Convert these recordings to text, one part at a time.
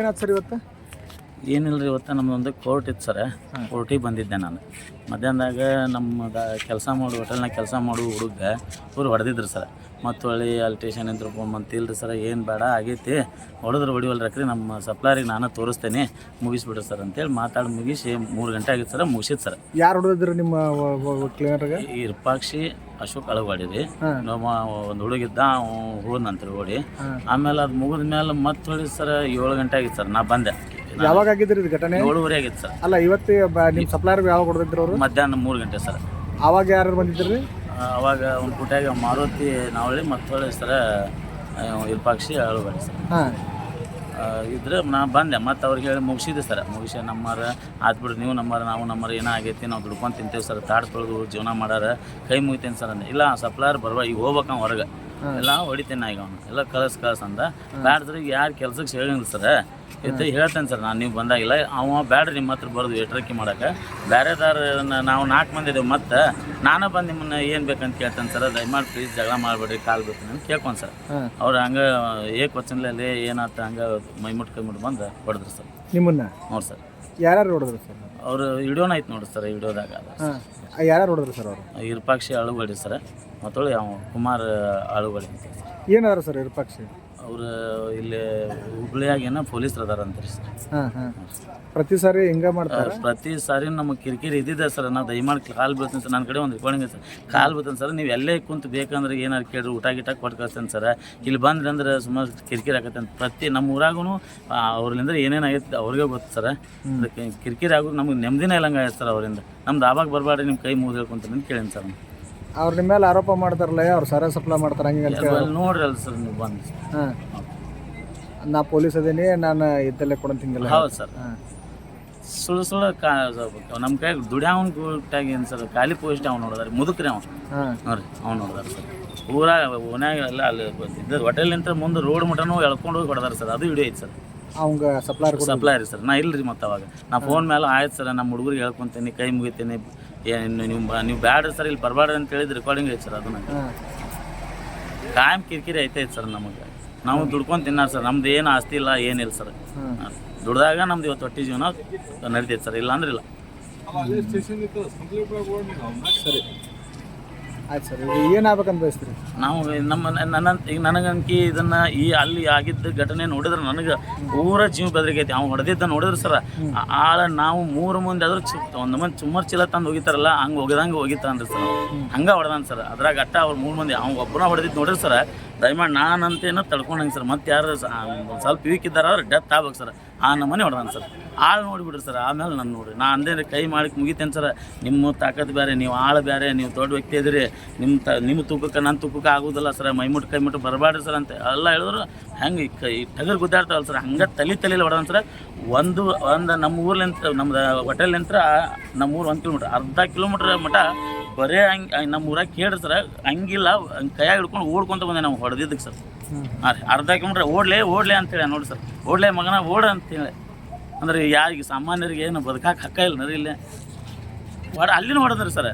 ಏನಾಯ್ತು ಸರ್ ಇವತ್ತು? ಏನಿಲ್ಲ ರೀ ಇವತ್ತು ನಮ್ಮದೊಂದು ಕೋರ್ಟ್ ಇತ್ತು ಸರ. ಕೋರ್ಟಿಗೆ ಬಂದಿದ್ದೆ ನಾನು. ಮಧ್ಯಾಹ್ನದಾಗ ನಮ್ಮ ಕೆಲಸ ಮಾಡು ಹೋಟೆಲ್ನಾಗ ಕೆಲಸ ಮಾಡು ಹುಡುಗ ಇವ್ರು ಹೊಡೆದಿದ್ರು ಸರ್. ಮತ್ತು ಹೊಳ್ಳಿ ಅಲ್ಲಿ ಟೇಷನ್ ಇದ್ರು ಬಂತು ಇಲ್ರಿ ಸರ್ ಏನು ಬೇಡ ಆಗೈತಿ. ಹೊಡೆದ್ರೆ ಹೊಡಿವಲ್ರಿ ಯಾಕ್ರಿ ನಮ್ಮ ಸಪ್ಲಾರಿಗೆ ನಾನು ತೋರಿಸ್ತೇನೆ. ಮುಗಿಸ್ಬಿಡ್ರಿ ಸರ್ ಅಂತೇಳಿ ಮಾತಾಡಿ ಮುಗಿಸಿ ಮೂರು ಗಂಟೆ ಆಗಿತ್ತು ಸರ್ ಮುಗಿಸಿದ್ ಸರ್. ಯಾರು ಹೊಡೆದಿದ್ರು ನಿಮ್ಮ ಕ್ಲೀನರ್ಗೆ ಈ ಇರ್ಪಾಕ್ಷಿ ಅಶೋಕ್ ಅಳವಾಡಿ ರೀ. ನಮ್ಮ ಒಂದು ಹುಡುಗಿದ್ದ ಹೋದ್ನಂತ್ರಿ ಓಡಿ. ಆಮೇಲೆ ಅದು ಮುಗಿದ ಮೇಲೆ ಮತ್ತೆ ಹೊಳಿ ಸರ್ ಏಳು ಗಂಟೆ ಆಗಿತ್ತು ಸರ್ ನಾ ಬಂದೆ. ಯಾವಾಗ ಆಗಿದ್ರಿ ಇದು ಘಟನೆ? ಏಳುವರೆ ಆಗಿತ್ತು ಸರ್. ಅಲ್ಲ ಇವತ್ತು ನಿಮ್ಮ ಸಪ್ಲೈರ್ ಯಾವಾಗ ಹೊಡೆದಿದ್ರು ಅವರು? ಮಧ್ಯಾಹ್ನ ಮೂರು ಗಂಟೆ ಸರ್. ಅವಾಗ ಯಾರು ಬಂದಿದ್ರಿ? ಅವಾಗ ಒಂದು ಪುಟ್ಯಾಗ ಮಾರುತಿ ನಾವಳಿ ಮತ್ತು ಹೊಳ್ಳಿ ಸರ ಇರ್ಪಾಕ್ಷಿ ಅಳುಗಡಿ ಸರ್. ಹಾಂ. ಇದ್ರೆ ನಾ ಬಂದೆ. ಮತ್ತು ಅವ್ರಿಗೆ ಹೇಳಿ ಮುಗಿಸಿದೆ ಸರ್. ಮುಗಿಸಿ ನಮ್ಮರ ಆತ್ಬಿಡ್ರಿ ನೀವು ನಮ್ಮರ ನಾವು ನಮ್ಮರ ಏನೋ ಆಗೈತಿ ನಾವು ದುಡ್ಕೊಂಡು ತಿಂತೇವೆ ಸರ್. ತಾಡ್ಸ್ಕೊಳ್ಳೋದು ಜೀವನ ಮಾಡಾರ ಕೈ ಮುಗಿತೇನೆ ಸರ್ ಅಂದೆ. ಇಲ್ಲ ಸಪ್ಲೈಯರ್ ಬರುವ ಈಗ ಹೋಗ್ಬೇಕು ಹೊರಗೆ. ಎಲ್ಲ ಹೊಡಿತೇನೆ ಈಗ ಅವನು. ಎಲ್ಲ ಕಳ್ಸಿ ಕಳಸ್ ಅಂದ. ಬ್ಯಾಡ್ದ್ರಿಗೆ ಯಾರು ಕೆಲ್ಸಕ್ಕೆ ಹೇಳಿಲ್ಲ ಸರ್. ಇದು ಹೇಳ್ತೇನೆ ಸರ್ ನಾನು ನೀವು ಬಂದಾಗಿಲ್ಲ ಅವ ಬ್ಯಾಡ್ರಿ ನಿಮ್ಮ ಹತ್ರ ಬರೋದು ಎಟ್ರಕ್ಕಿ ಮಾಡಕ್ಕೆ. ಬೇರೆದಾರ ನಾವು ನಾಲ್ಕು ಮಂದಿ ಇದ್ದೇವೆ ಮತ್ತೆ ನಾನೇ ಬಂದು ನಿಮ್ಮನ್ನ ಏನು ಬೇಕಂತ ಕೇಳ್ತೇನೆ ಸರ್ ದಯಮಾಡಿ ಪ್ಲೀಸ್ ಜಗಳ ಮಾಡಬೇಡ್ರಿ ಕಾಲು ಬೇಕು ಅಂತ ಕೇಳ್ಕೊಂಡು ಸರ್. ಅವ್ರು ಹಂಗೆ ಏಕ್ ವಚನದಲ್ಲಿ ಏನಾತ ಹಂಗೆ ಮೈ ಮುಟ್ ಕೈ ಮುಟ್ ಬಂದು ಹೊಡೆದ್ರು ಸರ್. ನಿಮ್ಮನ್ನ? ನೋಡಿ ಸರ್. ಯಾರ್ಯಾರು ಹೊಡೆದ್ರು ಸರ್? ಅವರು ವಿಡಿಯೋನ ಐತೆ ನೋಡ್ರಿ ಸರ್ ವಿಡಿಯೋದಾಗ ಹಾಂ ಯಾರ್ಯಾರು ಹೊಡೆದ್ರು ಸರ್ ಅವರು? ಇರ್ಪಾಕ್ಷಿ ಅಳುಗಡಿ ಸರ್. ಮತ್ತೊಳ್ಳಿ ಅವ ಕುಮಾರ್ ಅಳುಗಡಿ ಅಂತ ಸರ್ ವಿರೂಪಾಕ್ಷಿ? ಅವರು ಇಲ್ಲಿ ಹುಬ್ಳಿಯಾಗ ಏನೋ ಪೊಲೀಸ್ರು ಅದಾರ ಸರ್. ಹಾಂ ಹಾಂ. ಪ್ರತಿ ಸಾರಿ ಹಿಂಗ ಮಾಡ್ತಾರೆ? ಪ್ರತಿ ಸಾರಿ ನಮಗೆ ಕಿರಿಕಿರಿ ಇದ್ದಿದೆ ಸರ್. ನಾವು ದಯಮಾಡಿ ಕಾಲು ಬೀಳ್ತೀನಿ ಸರ್. ನನ್ನ ಕಡೆ ಒಂದು ರೆಕಾರ್ಡಿಂಗ್ ಸರ್. ಕಾಲು ಬೀಳ್ತೀನಿ ಸರ್. ನೀವು ಎಲ್ಲೇ ಕುಂತು ಬೇಕಂದ್ರೆ ಏನಾರು ಕೇಳಿರಿ ಊಟ ಗೀಟ ಕೊಟ್ಟು ಕಳ್ಸ್ತೇನೆ ಸರ್. ಇಲ್ಲಿ ಬಂದ್ರಿ ಅಂದ್ರೆ ಸುಮಾರು ಕಿರಿಕಿರಿ ಆಗತ್ತೆ ಅಂತ. ಪ್ರತಿ ನಮ್ಮ ಊರಾಗೂ ಅವ್ರಲಿಂದ ಏನೇನು ಆಗೈತೆ ಅವ್ರಿಗೆ ಗೊತ್ತು ಸರ್. ಅದಕ್ಕೆ ಕಿರಿಕಿರಿ ಆಗೋದು ನಮಗೆ ನೆಮ್ಮದಿನೇ ಇಲ್ಲಂಗೆ ಆಗೈತೆ ಸರ್ ಅವರಿಂದ. ನಮ್ಮ ಆವಾಗ ಬರಬೇಡ್ರಿ ನಿಮ್ಮ ಕೈ ಮುಗಿದು ಹೇಳ್ಕೊಂತೀನಿ ಅಂತ ಕೇಳೀನಿ ಸರ್. ಅವ್ರ ನಿಮ್ಮ ಮೇಲೆ ಆರೋಪ ಮಾಡ್ತಾರಲ್ಲ ಅವ್ರು ಸರ ಸಪ್ಲೈ ಮಾಡ್ತಾರೆ ಹಂಗೆ ಅಂತ ಅಲ್ಲಿ ನೋಡ್ರಿ ಅಲ್ಲ ಸರ್ ನೀವು ಬಂದು. ಹಾಂ. ನಾ ಪೊಲೀಸ್ ಅದೀನಿ ನಾನು ಇದ್ದಲ್ಲೇ ಕೊಡಂತಿಂಗಿಲ್ಲ. ಹೌದು ಸರ್. ಹಾಂ. ಸುಳ್ಳು ಸುಳ್ಳು ಕಾ ನಮ್ಮ ಕೈ ದುಡ್ಯಾವನ್ ಗುಟ್ಟಾಗಿ ಏನು ಸರ್ ಖಾಲಿ ಪೋಸ್ಟ್ ಅವ್ನು ನೋಡಿದಾರೆ ಮುದುಕ್ರಿ ಅವ್ನು. ಹಾಂ. ನೋಡ್ರಿ ಅವ್ನು ನೋಡಿದಾರೆ ಸರ್. ಊರಾಗ ಓನ್ಯಾಗ ಎಲ್ಲ ಅಲ್ಲಿ ಇದ್ದ ಹೋಟೆಲ್ನಿಂದ ಮುಂದೆ ರೋಡ್ ಮಟನೂ ಎಳ್ಕೊಂಡು ಹೋಗಿ ಹೊಡೆದಾರೆ ಸರ್ ಅದು ವಿಡಿಯೋ ಐತೆ ಸರ್. ಅವಂಗ ಸಪ್ಲೈ ಕೊಡ ಸಪ್ಲೈ ರೀ ಸರ್. ನಾ ಇಲ್ರಿ ಮತ್ತೆ ಅವಾಗ. ನಾ ಫೋನ್ ಮೇಲೆ ಆಯ್ತು ಸರ್ ನಮ್ಮ ಹುಡುಗರಿಗೆ ಹೇಳ್ಕೊಂತೀನಿ ಕೈ ಮುಗಿತೀನಿ ಏನು ನೀವು ಬ- ನೀವು ಬ್ಯಾಡ್ರಿ ಸರ್ ಇಲ್ಲಿ ಬರಬಾರ್ದು ಅಂತ ಹೇಳಿದ್ರೆ ರೆಕಾರ್ಡಿಂಗ್ ಐತೆ ಸರ್ ಅದನ್ನ. ಕಾಯಂ ಕಿರಿಕಿರಿ ಐತೈತೆ ಸರ್ ನಮಗೆ. ನಾವು ದುಡ್ಕೊಂಡು ತಿನ್ನಾರ ಸರ್ ನಮ್ದು ಏನು ಆಸ್ತಿ ಇಲ್ಲ ಏನಿಲ್ಲ ಸರ್. ದುಡ್ದಾಗ ನಮ್ದು ಇವತ್ತು ಹೊಟ್ಟೆ ಜೀವನ ನಡೀತೈತೆ ಸರ್ ಇಲ್ಲ. ಅಂದ್ರೆ ಇಲ್ಲ ಸರಿ ಆಯ್ತು ಸರ್ ಏನಾಗ್ಬೇಕಂತ ಬಯಸ್ತೀರಿ? ನಾವು ನಮ್ಮ ನನ್ನ ಈಗ ನನಗಂಕಿ ಇದನ್ನ ಈ ಅಲ್ಲಿ ಆಗಿದ್ದ ಘಟನೆ ನೋಡಿದ್ರೆ ನನಗೆ ಪೂರ ಜೀವ ಬೆದರಿಕೈತಿ. ಅವ್ನು ಹೊಡೆದಿದ್ದ ನೋಡಿದ್ರೆ ಸರ ಆಳ ನಾವು ಮೂರು ಮಂದಿ ಆದ್ರೂ ಚು ಒಂದು ಮಂದಿ ಸುಮಾರು ಚೀಲ ತಂದು ಹೋಗಿತಾರಲ್ಲ, ಹಂಗೆ ಹೋಗಿದಂಗೆ ಅಂದ್ರೆ ಸರ್. ಹಂಗೆ ಹೊಡೆದಾನ ಸರ್. ಅದ್ರಾಗ ಅಟ್ಟ ಅವ್ರು ಮೂರು ಮಂದಿ ಅವ್ನು ಒಬ್ಬನ ಹೊಡೆದಿದ್ದು ನೋಡಿದ್ರೆ ಸರ್ ದಯಮಾಡಿ ನಾನಂತೇನೋ ತಡ್ಕೊಂಡಂಗೆ ಸರ್. ಮತ್ತೆ ಯಾರು ಸ್ವಲ್ಪ ವೀಕ್ ಇದ್ದಾರ ಡೆತ್ ಆಗ್ಬೇಕು ಸರ್. ಆ ನಮ್ಮನೆ ಹೊಡೆದಾನ ಸರ್. ಆಳು ನೋಡಿಬಿಡ್ರಿ ಸರ್. ಆಮೇಲೆ ನಾನು ನೋಡಿ ನಾ ಅಂದೇನು ಕೈ ಮಾಡಿ ಮುಗಿತೇನೆ ಸರ್. ನಿಮ್ಮ ತಾಕತ್ತು ಬೇರೆ ನೀವು ಆಳು ಬೇರೆ ನೀವು ದೊಡ್ಡ ವ್ಯಕ್ತಿ ಇದ್ರಿ ನಿಮ್ಮ ತ ನಿಮ್ಮ ತೂಕಕ್ಕೆ ನನ್ನ ತೂಕಕ್ಕೆ ಆಗೋದಿಲ್ಲ ಸರ್. ಮೈಮುಟ್ಟು ಕೈ ಮುಟ್ಟು ಬರಬಾರ್ದು ಸರ್ ಅಂತ ಎಲ್ಲ ಹೇಳಿದ್ರು. ಹೆಂಗೆ ಕೈ ಟಗರ್ ಗುದ್ದಾಡ್ತಾವಲ್ಲ ಸರ್. ಹಂಗೆ ತಲೆ ತಲೆಯಲ್ಲಿ ಹೊಡೆದಾನ ಸರ್. ಒಂದು ಒಂದು ನಮ್ಮ ಊರ್ಲಿಂತ ನಮ್ದು ನಮ್ಮ ಊರು ಒಂದು ಕಿಲೋಮೀಟ್ರ್ ಅರ್ಧ ಕಿಲೋಮೀಟ್ರ್ ಮಟ ಬರೇ ಹಂಗೆ ನಮ್ಮ ಊರಾಗ ಕೇಳ್ರಿ ಸರ್ ಹಂಗಿಲ್ಲ ಕೈಯಾಗ ಹಿಡ್ಕೊಂಡು ಓಡ್ಕೊಂತ ಬಂದೆ ನಾವು ಹೊಡೆದಿದ್ದಕ್ಕೆ ಸರ್. ಹಾಂ ರೀ ಅರ್ಧ ಕಿಲೋಮೀಟ್ರ್ ಓಡ್ಲೆ ಓಡ್ಲೆ ಅಂತೇಳಿ ನೋಡಿ ಸರ್. ಓಡ್ಲೆ ಮಗನ ಓಡ ಅಂತೇಳಿ ಅಂದ್ರೆ ಯಾರಿಗೆ ಸಾಮಾನ್ಯರಿಗೆ ಏನು ಬದುಕಕ್ಕೆ ಹಕ್ಕ ಇಲ್ಲ ನರಿ ಇಲ್ಲೇ. ಹೊಡ ಅಲ್ಲಿನ ಹೊಡೆದ್ರಿ ಸರ್.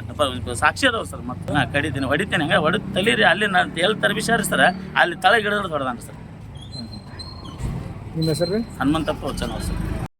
ಸಾಕ್ಷಿ ಅದಾವ ಸರ್ ಮತ್ತೆ. ನಾ ಕಡಿತೀನಿ ಹೊಡಿತೀನಿ ಹಂಗೆ ಹೊಡೆದು ತಲೀರಿ ಅಲ್ಲಿ ನಾನು ಎಲ್ಲಿ ತರ್ಬಿಸಾರಿ ಸರ್. ಅಲ್ಲಿ ತಳಗೆ ಹಿಡಿದ್ರೆ ಹೊಡೆದಾನ ಸರ್. ನಿಮ್ಮ ಹೆಸರು ರೀ? ಹನುಮಂತಪ್ಪ ವಚನ ಸರ್.